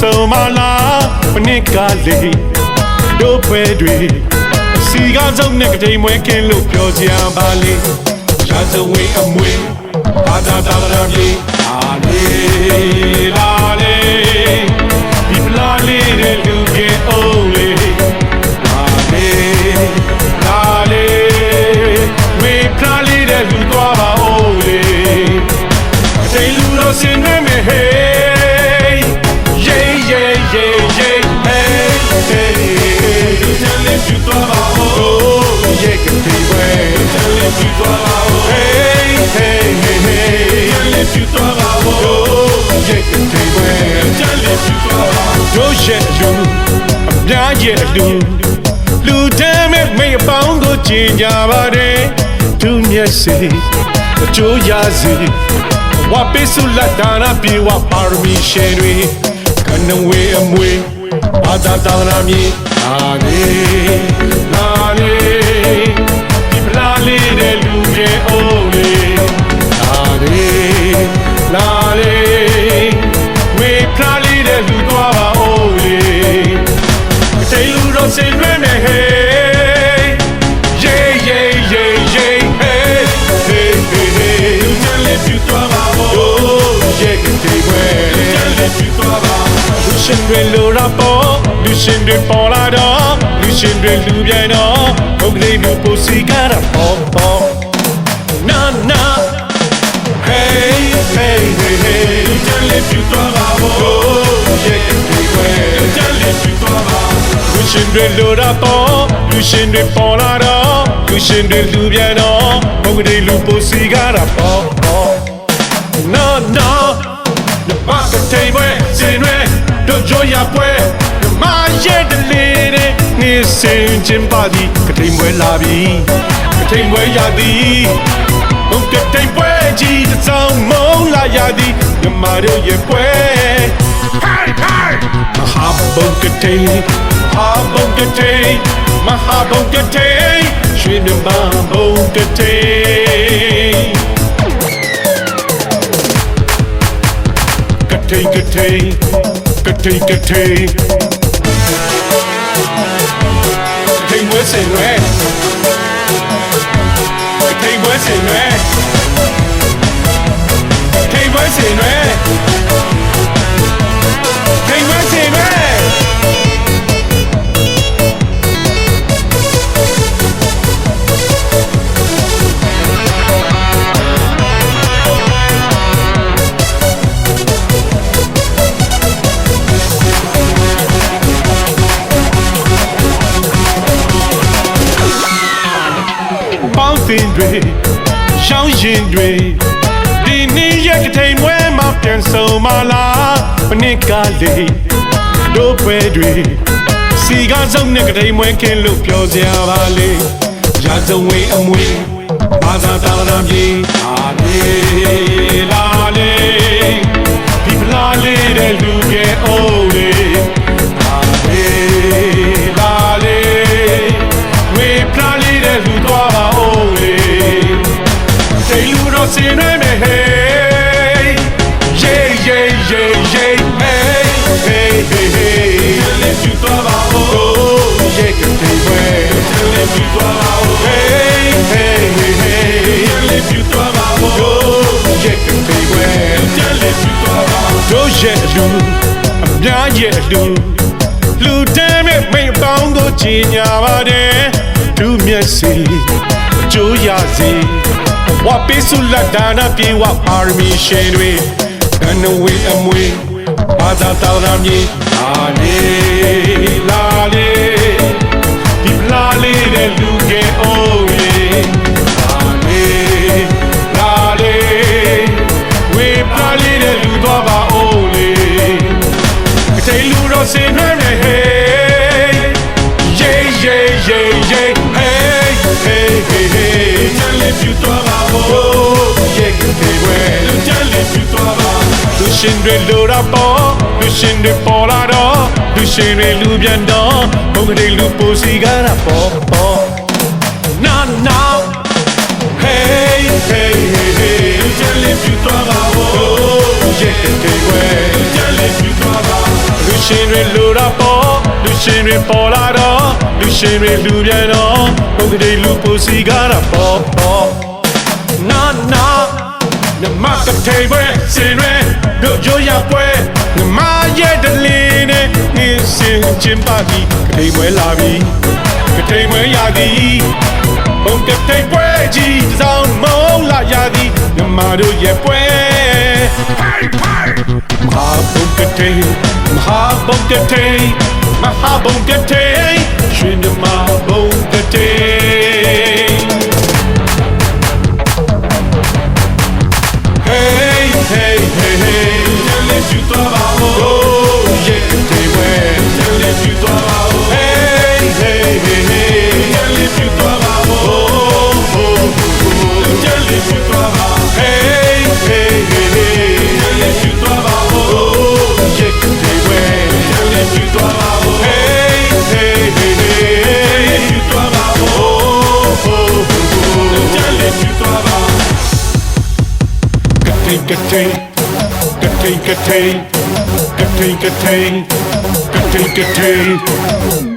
ဆုံမလားမနစ်ကလေးတို့ပွဲတွေစီကားစုံနဲ့ကတိန်ပွဲကင်းလို့ပြောကြပါလေရာဇဝေးအမွေဘာသာတာရပြေအာလေးလာလေဒီပလာလေးတဲ့လူကဲအိုးလေးလာလေလာလေဝေဖလာလေးတဲ့လူသွားပါဦးလေအချိန်လူတော့စင်နေမယ်ဟေး tell it you သွားပါဦး hey hey hey hey tell it you သွားပါဦး yeah ကတိဝဲ tell it you သွားပါဦးတို့ရဲ့လူအများရဲ့လူလူတမ်းမဲ့မိတ်အပေါင်းကိုကြင်ကြပါတယ်သူမျက်စိအကျိုးရစီဝါပိစုလက်ဒါနာပြေဝပါရမီရှင်တွေကနဝေအမွေအာသာတာနာမြေလာနေလာနေ ရှင်တွေပေါ်လာတော့လူရှင်တွေလူပြိုင်တော့ဘုတ်ကလေးမျိုးပိုစီကားတာပေါ်ပေါ်နာနာ Hey hey hey hey လူချမ်းလေးပြူသွားပါဘော Yeah ကတိဝဲလူချမ်းလေးပြူသွားပါလူရှင်တွေလိုတာပေါ့လူရှင်တွေပေါ်လာတော့လူရှင်တွေလူပြန်တော့ဘုံကလေးလူပိုစီကားတာပေါ့ပေါ့ no no နမကတိမ်ပွဲစင်ရွဲတို့ကြောရပွဲ မရဲ့တလေးတဲ့နေစင်ချင်းပါဒီကတိမ်ပွဲလာပြီကတိမ်ပွဲရသည်ဘုံကတိမ်ပွဲကြီးတစ်စောင်းမုံလာရသည်မြမတို့ရဲ့ပွဲ Hey hey မဟာဘုံကတိမ်မဟာဘုံကတိမ်မဟာဘုံကတိမ်ရွှေမြမဘုံကတိမ်ကထိန်ကထိန်ကထိန်ကထိန်ကထိန် ဝဲစင်ရွဲကထိန်ဝဲစင်ရွဲ ပေါင်းတင်တွေရှောင်းရင်တွေဒီနေ့ရက်ကထိန်ဝဲမှာပြန်ဆုံမလားမနစ်ကလေးတို့ပွဲတွေစီကားစုံနဲ့ကထိန်မွဲခင်းလို့ပြောစရာပါလေရာဇဝေးအမွေဘာသာတာနာပြေအာလေးလာလေဒီဖလာလေးတဲ့လူကဲအိုး တိတ်လူတော့စင်နေမယ်ဟေး Yeah yeah yeah yeah hey hey hey hey let you သွားပါဦး Yeah ကတိဝဲ let you သွားပါဦး Hey hey hey hey let you သွားပါဦး Yeah ကတိဝဲ let you သွားပါဦးတို့ရဲ့လူအများရဲ့လူလူတမ်းမဲ့မိတ်ပေါင်းကိုကြီးညာပါတယ်သူမျက်စိအကျိုးရစီဝါ ပိစုလက်ဒါနာပြေဝပါရမီရှင်တွေကနဝေအမွေဘာသာတော်နာမြေလာလေလာလေဒီပလာလေးတဲ့လူကဲအိုးလေလာလေလာလေဝေပလာလေးတဲ့လူသွားပါအိုးလေအတိတ်လူတော့စင်ရွဲ့မယ်ဟေး Yeah yeah yeah yeah hey hey hey hey ချမ်းလေးပြူ ရှင်တွေလိုတာပေါ်လူရှင်တွေပေါ်လာတော့လူရှင်တွေလူပြန်တော့ဘုံကလေးလူပူစီကားတာပေါ်ပေါ် Now now Hey hey hey hey you just live you to my world yeah take away you just live you to my လူရှင်တွေလိုတာပေါ်လူရှင်တွေပေါ်လာတော့လူရှင်တွေလူပြန်တော့ဘုံကလေးလူပူစီကားတာပေါ်ပေါ် Now now မြမကထိန်ပွဲစင်ရဲ တို့ရိုးရပွဲမြမရဲ့တလင်းနဲ့နင်းစင်ချင်းပါပြီကတိပွဲလာပြီကတိပွဲရသည်ဘုံကတိပွဲကြီးတစ်စောင်းမုံလာရသည်မြမတို့ရဲ့ပွဲမဟာဘုံကတေမဟာဘုံကတေမဟာဘုံကတေရှင်မြမဘုံကတေ Hey Laisse-toi va oh yeah t'es ouais Laisse-toi va Hey hey hey hey Laisse-toi va oh oh oh Laisse-toi va Hey hey hey hey Laisse-toi va oh yeah t'es ouais Laisse-toi va Hey hey hey hey Laisse-toi va oh oh oh Laisse-toi va Kating kating take a take, take a take, take a take.